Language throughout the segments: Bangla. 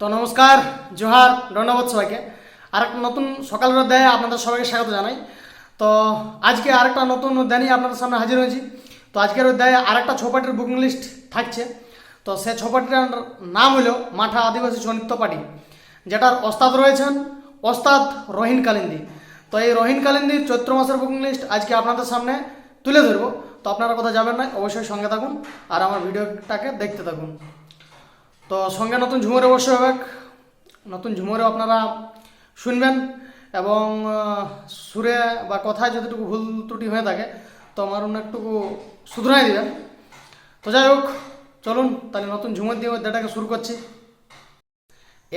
তো নমস্কার, জোহার, ধন্যবাদ সবাইকে। আরেকটা নতুন সকালের অধ্যায়ে আপনাদের সবাইকে স্বাগত জানাই। তো আজকে আরেকটা নতুন অধ্যায় আপনাদের সামনে হাজির হয়েছি। তো আজকের অধ্যায়ে আরেকটা ছপাটির বুকিং লিস্ট থাকছে। তো সে ছপাটিটার নাম হলো মাঠা আদিবাসী সনিত্য পার্টি, যেটার ওস্তাদ রয়েছেন ওস্তাদ রহিন কালিন্দি। তো এই রহিন কালিন্দির চৈত্র মাসের বুকিং লিস্ট আজকে আপনাদের সামনে তুলে ধরবো। তো আপনারা কোথাও যাবেন না, অবশ্যই সঙ্গে থাকুন আর আমার ভিডিওটাকে দেখতে থাকুন। তো সঙ্গে নতুন ঝুমুরে অবশ্যই হবে। নতুন ঝুমুরে আপনারা শুনবেন এবং সুরে বা কথায় যতটুকু ভুল ত্রুটি হয়ে থাকে, তো আমার অন্য একটুকু শুধরাই দেবেন। তো যাই হোক, চলুন তাহলে নতুন ঝুমুর দিয়ে অধ্যায়টাকে শুরু করছি।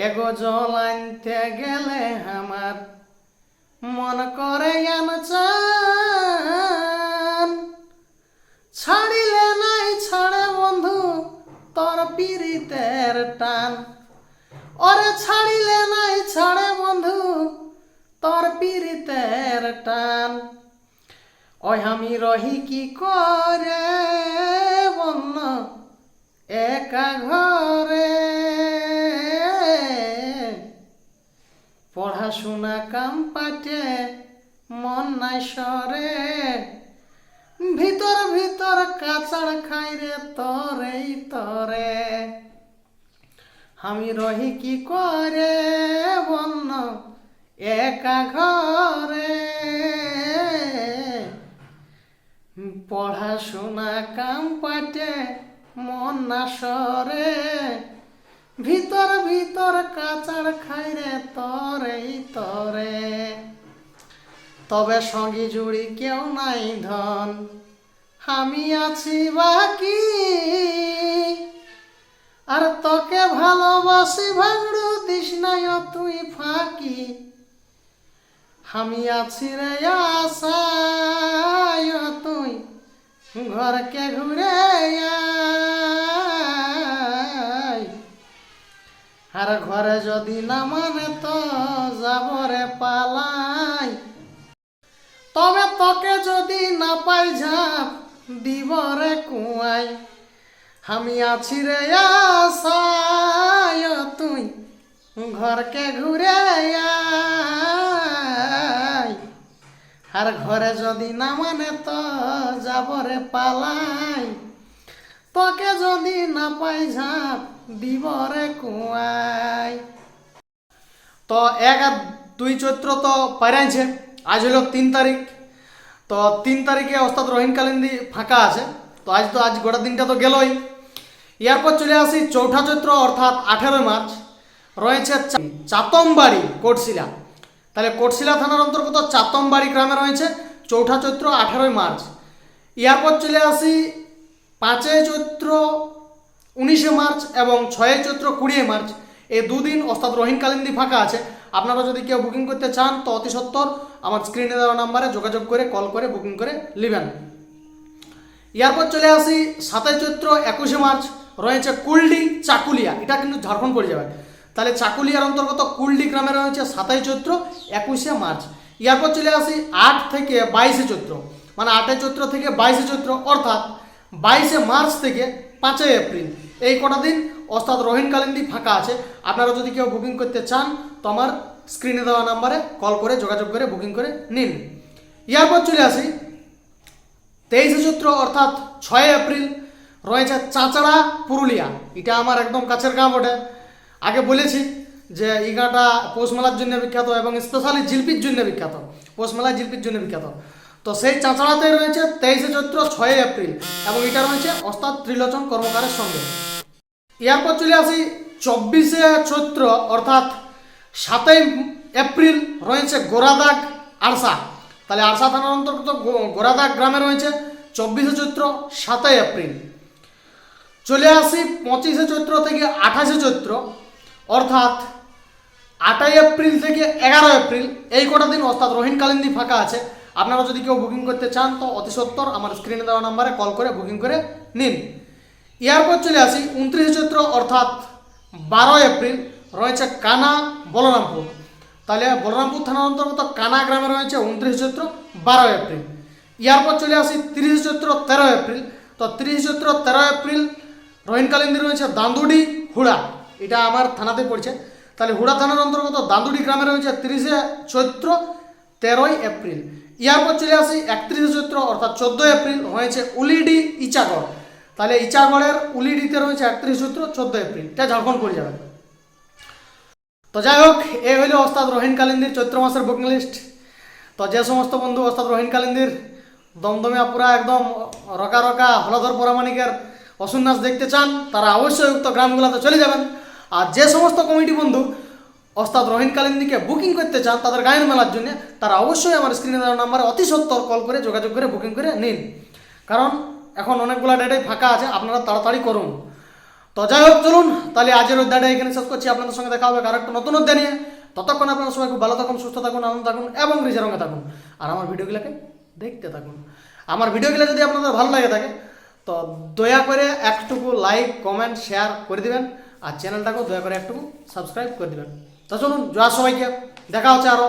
এগো জল আনতে গেলে আমার মন করে চান ছাড়িলে বন্ধু তোর পিরিতের টান। ওরে ছাড়িলে নাই ছাড়ে বন্ধু, তোর পিরিতের টান। ওই আমি রহি কি করে বন্য, একা ঘরে? পড়াশোনা কাম পাটে, মন নাই সরে। ভিতর ভিতর কাচার খাই রে তরেই তরে। আমি রহি কি করে বন্য একা ঘরে? পড়াশোনা কাম পাটে মন না সরে। ভিতর ভিতর কাচার খাই রে তরেই তরে। তবে সঙ্গী জুড়ি কেউ নাই ধন। আমি আছি বাকি। আর তোকে ভালোবাসি, ভাঙড়ু দিস নাই তুই ফাঁকি। আমি আছি রে আশায় ও তুই ঘরকে ঘুরে আর ঘরে যদি না মানে তো যাব রে পালাই তবে তোকে যদি না পাই ঝাঁপ দিব রে কুয়াই। আমি আছি রে আশায়, তুই ঘরকে ঘুরে আর ঘরে যদি না মানে তো যাব রে পালাই। তোকে যদি না পাই ঝাঁপ দিব রে কুয়াই। তো এক দুই চৈত্র তো পাইরাইছে। আজ হলো তিন তারিখ। তো তিন তারিখে অর্থাৎ রহিন কালিন্দি ফাঁকা আছে। তো আজ তো আজ গোটা দিনটা তো গেলই। এরপর চলে আসি চৌঠা চৈত্র, অর্থাৎ আঠেরোই মার্চ। রয়েছে চাতমবাড়ি, কোটশিলা। তাহলে কোটশিলা থানার অন্তর্গত চাতমবাড়ি গ্রামে রয়েছে চৌঠা চৈত্র, আঠেরোই মার্চ। এরপর চলে আসি পাঁচই চৈত্র, উনিশে মার্চ এবং ছয়ই চৈত্র, কুড়িয়ে মার্চ। এই দুদিন অর্থাৎ কালিন্দি ফাঁকা আছে। আপনারা যদি কেউ বুকিং করতে চান, তো অতি সত্তর আমার স্ক্রিনে দেওয়া নাম্বারে যোগাযোগ করে কল করে বুকিং করে নেবেন। এরপর চলে আসি, সাতাই চৈত্র একুশে মার্চ, রয়েছে কুলডি, চাকুলিয়া। এটা কিন্তু ঝাড়খণ্ড পড়ে যাবে। তাহলে চাকুলিয়ার অন্তর্গত কুলডি গ্রামে রয়েছে সাতাই চৈত্র একুশে মার্চ। এরপর চলে আসি আট থেকে বাইশে চৈত্র। মানে আটই চৈত্র থেকে বাইশে চৈত্র, অর্থাৎ বাইশে মার্চ থেকে পাঁচই এপ্রিল। এই কটা দিন অর্থাৎ রহিন কালিন্দি ফাঁকা আছে। আপনারা যদি কেউ বুকিং করতে চান তো আমার স্ক্রিনে দেওয়া নাম্বারে কল করে যোগাযোগ করে বুকিং করে নিন। এরপর চলে আসি। তেইশে চৈত্র, অর্থাৎ ছয় এপ্রিল, রয়েছে চাঁচড়া, পুরুলিয়া। এটা আমার একদম কাছের গাঁ বটে। আগে বলেছি যে এই গাঁটা পৌষ মেলার জন্য বিখ্যাত এবং স্পেশালি জিলপির জন্য বিখ্যাত। পৌষ মেলায় জিলপির জন্য বিখ্যাত। তো সেই চাঁচড়াতে রয়েছে তেইশে চৈত্র, ছয় এপ্রিল এবং এটা রয়েছে ওস্তাদ ত্রিলোচন কর্মকারের সঙ্গে। এরপর চলে আসি চব্বিশে চৈত্র, অর্থাৎ সাতই এপ্রিল রয়েছে গোরাদাগ আরসা। তাহলে আরসা থানার অন্তর্গত গোরাদাগ গ্রামে রয়েছে চব্বিশে চৈত্র, সাতই এপ্রিল। চলে আসি পঁচিশে চৈত্র থেকে আঠাশে চৈত্র, অর্থাৎ আটই এপ্রিল থেকে এগারো এপ্রিল। এই কটা দিন অর্থাৎ রহিন কালিন্দি ফাঁকা আছে। আপনারা যদি কেউ বুকিং করতে চান তো অতি সত্তর আমার স্ক্রিনে দেওয়া নাম্বারে কল করে বুকিং করে নিন। এরপর চলে আসি উনত্রিশে চৈত্র, অর্থাৎ বারো এপ্রিল, রয়েছে কানা বলরামপুর। তাহলে বলরামপুর থানার অন্তর্গত কানা গ্রামে রয়েছে উনত্রিশে চৈত্র বারো এপ্রিল। এরপর চলে আসি তিরিশে চৈত্র তেরো এপ্রিল। তো তিরিশে চৈত্র তেরো এপ্রিল রহিন কালিন্দি রয়েছে দান্দুডি হুড়া। এটা আমার থানাতে পড়ছে। তাহলে হুড়া থানার অন্তর্গত দান্দুড়ি গ্রামে রয়েছে তিরিশে চৈত্র, তেরোই এপ্রিল। ইয়ার পর চলে আসি একত্রিশে চৈত্র, অর্থাৎ চোদ্দোই এপ্রিল হয়েছে উলিডি ইচাগড়। তাহলে ইচাগড়ের উলিডিতে রয়েছে একত্রিশ সূত্র, চোদ্দ এপ্রিল। এটা ঝাড়খণ্ড পড়ে যাবে। তো যাই হোক, এ হইল ওস্তাদ রোহিন কালিন্দির চৈত্র মাসের বুকিং লিস্ট। তো যে সমস্ত বন্ধু ওস্তাদ রোহিন কালিন্দির দমদমিয়া পুরা একদম রকা রকা হলধর পরামানিকের নাচ দেখতে চান, তারা অবশ্যই উক্ত গ্রামগুলোতে চলে যাবেন। আর যে সমস্ত কমিটি বন্ধু ওস্তাদ রহিন কালিন্দিকে বুকিং করতে চান তাদের গায়ন মেলার জন্য, তারা অবশ্যই আমার স্ক্রিনে দেওয়া নাম্বারে অতি সত্তর কল করে যোগাযোগ করে বুকিং করে নিন। কারণ এখন অনেকগুলো ডেটাই ফাঁকা আছে, আপনারা তাড়াতাড়ি করুন। তো যাই হোক, চলুন, তাহলে আজের অধ্যায়টা এখানে শেষ করছি, আপনাদের সঙ্গে দেখা হবে আরেকটা নতুন অধ্যায় নিয়ে। ততক্ষণ আপনারা সবাই খুব ভালো থাকুন, সুস্থ থাকুন, আনন্দ থাকুন এবং নিজের রঙে থাকুন। আর আমার ভিডিওগুলোকে দেখতে থাকুন। আমার ভিডিওগুলো যদি আপনাদের ভালো লাগে থাকে, তো দয়া করে একটুকু লাইক কমেন্ট শেয়ার করে দিবেন আর চ্যানেলটাকেও দয়া করে একটুকু সাবস্ক্রাইব করে দিবেন। তো চলুন জয় সবাইকে, দেখা হচ্ছে আরও